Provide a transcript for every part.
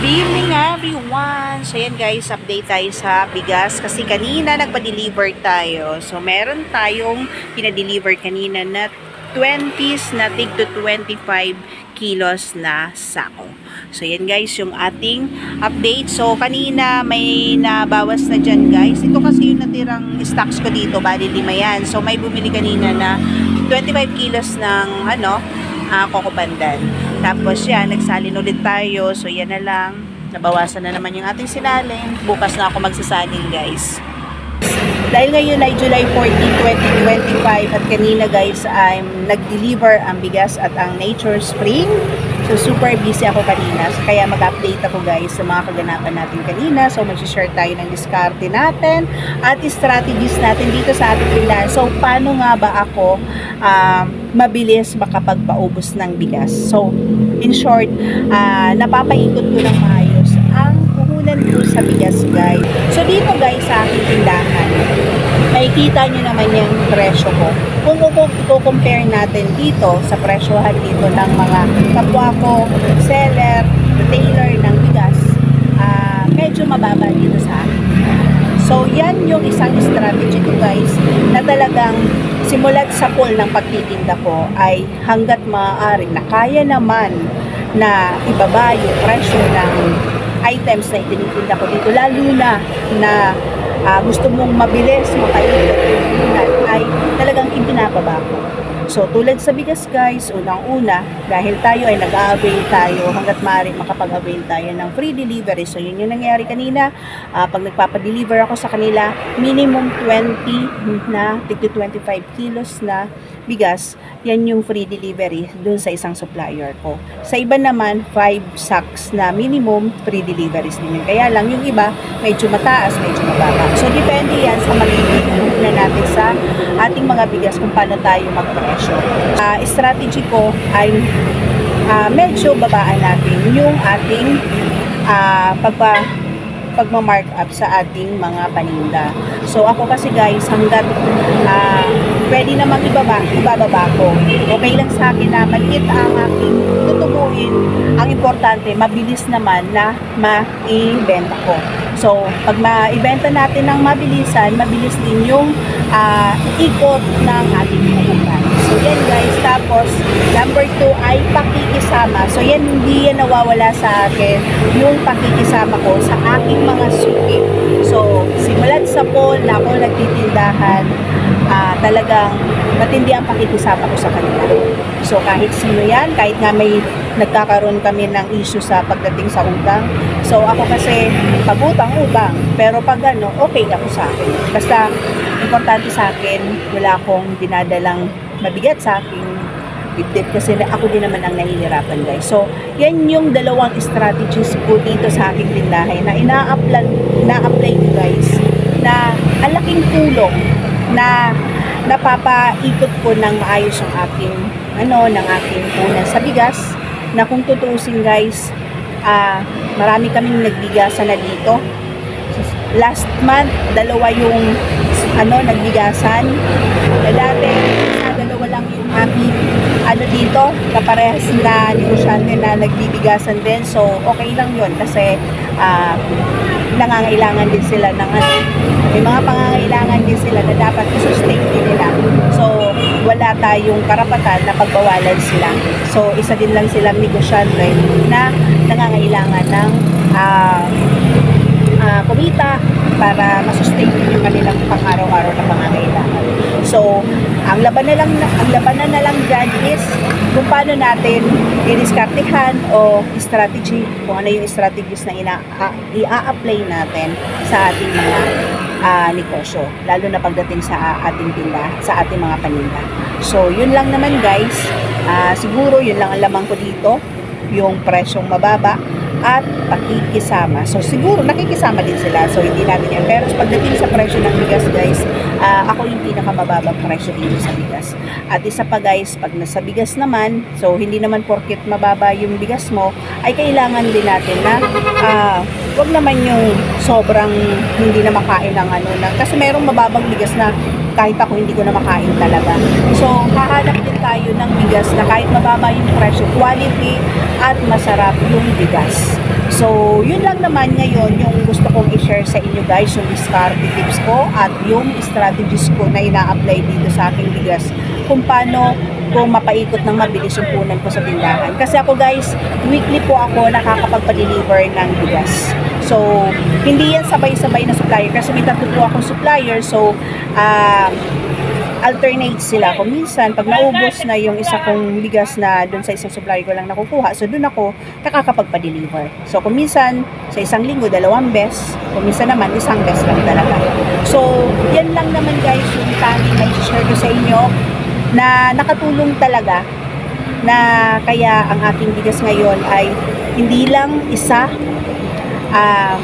Good evening everyone! So yan guys, update tayo sa bigas kasi kanina nagpa-deliver tayo. So meron tayong pinadeliver kanina na 20s na tig to 25 kilos na sako. So yan guys, yung ating update. So kanina may nabawas na dyan guys. Ito kasi yung natirang stocks ko dito, bali lima yan. So may bumili kanina na 25 kilos ng ano, uh, kokobandan. Tapos yan, nagsalin ulit tayo. So yan na lang. Nabawasan na naman yung ating sinalin. Bukas na ako magsasalin guys. Dahil ngayon ay July 14, 2025 at kanina guys I'm nag-deliver ang bigas at ang Nature Spring. So super busy ako kanina. So, kaya mag-update ako guys sa mga kaganapan natin kanina. So mag-share tayo ng diskarte natin at strategies natin dito sa ating pilar. So paano nga ba ako um, mabilis makapagpaubos ng bigas? So in short, uh, napapaikot ko ng maayos ang puhunan ko sa bigas guys. So dito guys sa aking tindahan, makikita nyo naman yung presyo ko. Kung i-compare natin dito sa presyohan dito ng mga kapwa ko, seller, retailer ng bigas, uh, medyo mababa dito sa akin. So, yan yung isang strategy ko guys na talagang simulat sa pool ng pagtitinda ko ay hanggat maaari na kaya naman na ibaba yung presyo ng items na itinitinda ko dito lalo na na uh, gusto mong mabilis makaikot yung ay talagang ipinapaba ko. So, tulad sa bigas guys, unang-una, dahil tayo ay nag-avail tayo, hanggat maaari makapag-avail tayo ng free delivery. So, yun yung nangyari kanina. Uh, pag nagpapadeliver ako sa kanila, minimum 20 na, tig 25 kilos na bigas, yan yung free delivery dun sa isang supplier ko. Sa iba naman, 5 sacks na minimum free deliveries din yun. Kaya lang, yung iba, medyo mataas, medyo mababa. So, depende yan sa sa ating mga bigas kung paano tayo mag-presyo. Uh, strategy ko ay uh, medyo babaan natin yung ating uh, pagpa pagma-mark up sa ating mga paninda. So ako kasi guys, hanggat uh, pwede namang ibaba, ibababa ko. Okay lang sa akin na maliit ang aking tutubuin. Ang importante, mabilis naman na ma-ibenta ko. So, pag ma-ibenta natin ng mabilisan, mabilis din yung uh, ikot ng ating paninda. So, yan guys. Tapos, number two ay pakikisama. So, yan hindi yan nawawala sa akin yung pakikisama ko sa aking mga suki. So, simulat sa poll na ako nagtitindahan, talagang matindi ang pakikisama ko sa kanila. So, kahit sino yan, kahit nga may nagkakaroon kami ng issue sa pagdating sa utang. So, ako kasi pag-utang-utang. Pero pag ano, okay ako sa akin. Basta, importante sa akin, wala akong dinadalang mabigat sa aking dibdib kasi ako din naman ang nahihirapan guys. So, yan yung dalawang strategies ko dito sa aking tindahan na ina-apply ina-apply guys na ang laking tulong na napapaikot ko ng maayos ang aking ano, ng aking punan sa bigas na kung tutusin guys, uh, marami kaming nagbigasan na dito. Last month, dalawa yung ano, nagbigasan. Na dati, dalawa lang yung aking ano dito, kaparehas na negosyante na nagbibigasan din. So, okay lang yun kasi uh, nangangailangan din sila ng ano, may mga pangangailangan din sila na dapat i-sustain din nila. So, wala tayong karapatan na pagbawalan sila. So, isa din lang silang negosyante na nangangailangan ng uh, uh, kumita para masustain yung kanilang pang-araw-araw na pangangailangan. So, ang laban na lang ang labanan na lang dyan is kung paano natin i-diskartehan o strategy, kung ano yung strategies na ina, uh, i-apply natin sa ating mga uh, negosyo, lalo na pagdating sa ating tinda, sa ating mga paninda. So, yun lang naman guys. Uh, siguro yun lang ang lamang ko dito, yung presyong mababa at pakikisama. So siguro nakikisama din sila. So hindi natin yan. Pero pagdating sa presyo ng bigas guys, uh, ako yung pinakamababang presyo dito sa bigas. At isa pa guys, pag nasa bigas naman, so hindi naman porket mababa yung bigas mo, ay kailangan din natin na uh, wag naman yung sobrang hindi na makain ng ano na. Kasi merong mababang bigas na kahit ako hindi ko na makain talaga. So, hahanap din tayo ng bigas na kahit mababa yung presyo, quality, at masarap yung bigas. So, yun lang naman ngayon yung gusto kong i-share sa inyo guys, yung discard tips ko at yung strategies ko na ina-apply dito sa aking bigas kung paano ko mapaikot ng mabilis yung punan ko sa tindahan. Kasi ako guys, weekly po ako nakakapagpa-deliver ng bigas. So, hindi yan sabay-sabay na supplier kasi may tatlo po akong supplier. So, ah alternate sila. Kung minsan, pag naubos na yung isa kong bigas na doon sa isang supplier ko lang nakukuha, so doon ako nakakapagpa-deliver. So, kung minsan, sa isang linggo, dalawang bes. Kung minsan naman, isang bes lang talaga. So, yan lang naman guys yung tanging na share ko sa inyo na nakatulong talaga na kaya ang ating bigas ngayon ay hindi lang isa ah,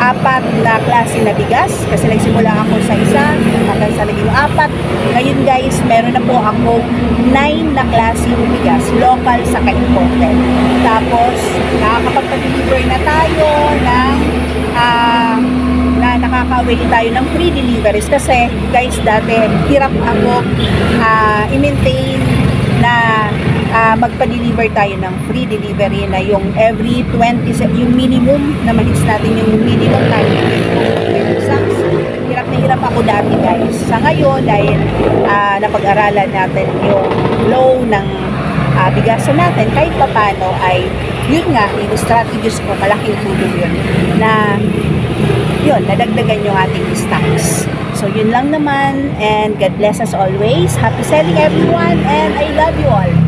apat na klase na bigas. Kasi nagsimula ako sa isa hanggang sa naging apat. Ngayon guys meron na po ako nine na klase ng bigas local sa imported tapos nakakapagpa-deliver na tayo ng ah, na nakaka-avail tayo ng free deliveries. Kasi guys dati hirap ako ah, i-maintain na ah, magpa-deliver tayo ng free delivery na yung every 20 se- yung minimum na ma-hits natin yung minimum na sacks. Hirap na hirap ako dati guys. Sa ngayon dahil ah, napag-aralan natin yung flow ng ah, bigasan natin kahit papano ay yun nga, yung strategies ko, malaking tulong yun na yun, nadagdagan yung ating stocks. So, yun lang naman. And God bless us always. Happy selling everyone. And I love you all.